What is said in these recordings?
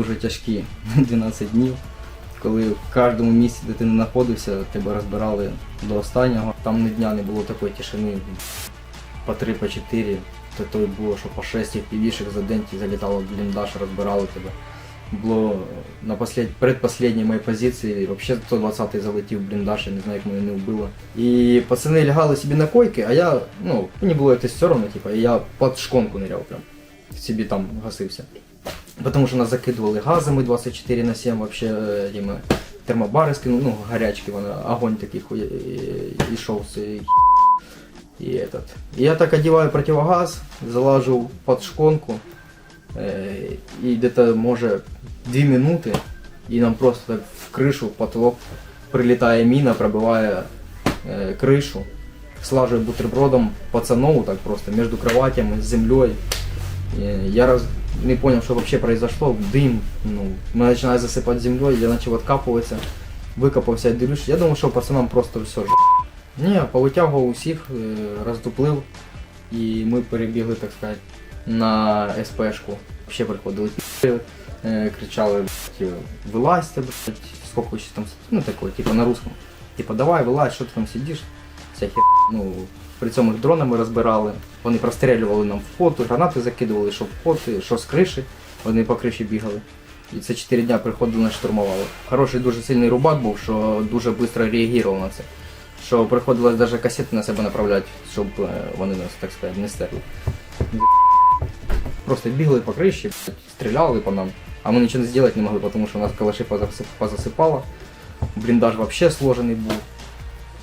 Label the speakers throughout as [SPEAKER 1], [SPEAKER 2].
[SPEAKER 1] дуже тяжкі 12 днів, коли в кожному місці, де ти не знаходився, тебе розбирали до останнього. Там ні дня не було такої тишини. По 3, по 4, то й було, що по 6 півішек за день ті залітало бліндаж, розбирали тебе. Було на послед... предпоследній моїй позиції, взагалі 120-й залетів бліндаж, я не знаю, як мене не вбило. І пацани лягали собі на койки, а я, ну, мені було це все одно, типу, і я під шконку ниряв прям. Собі там гасився. Потому що нас закидували газами 24 на 7, вообще е, тими термобари скинули, ну, гарячки, вона, огонь такий хуй, і, этот. Я так одеваю противогаз, залажу под шконку, і где-то може 2 минути, і нам просто так в кришу, потолок прилітає міна, пробиває е, кришу, слажує бутербродом пацанову так просто між кроватями, з землею. Э, Я раз не понял, что вообще произошло. Дым, ну, мы начинали засыпать землей, я начал откапываться, викопався, я дивлюсь, я думав, що пацанам просто все ж. Ні, повитягував усіх, е, роздуплив, і ми перебігли, так сказати, на СПшку. Ще приходили пі***ли, е, кричали, блядь, вилазьте, блядь, сколько ви ще там, ну такое, типа на русском. Типа, давай, вилазь, що ти там сидиш, вся хер, ну, при цьому їх дронами розбирали. Вони прострілювали нам вход, гранати закидували, що вход, що з криші. Вони по криші бігали. І це 4 дня приходили штурмували. Хороший дуже сильний рубак був, що дуже швидко реагував на це. Що приходилось навіть касети на себе направляти, щоб е, вони нас, так сказати, не стерли. Просто бігли по криші, стріляли по нам, а ми нічого не зробити не могли, тому що у нас калаші позасип- позасипало. Бліндаж взагалі сложений був.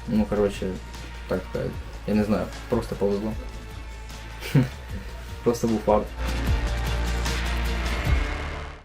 [SPEAKER 1] Ну, коротше, так сказать, я не знаю, просто повезло. Просто був фарт.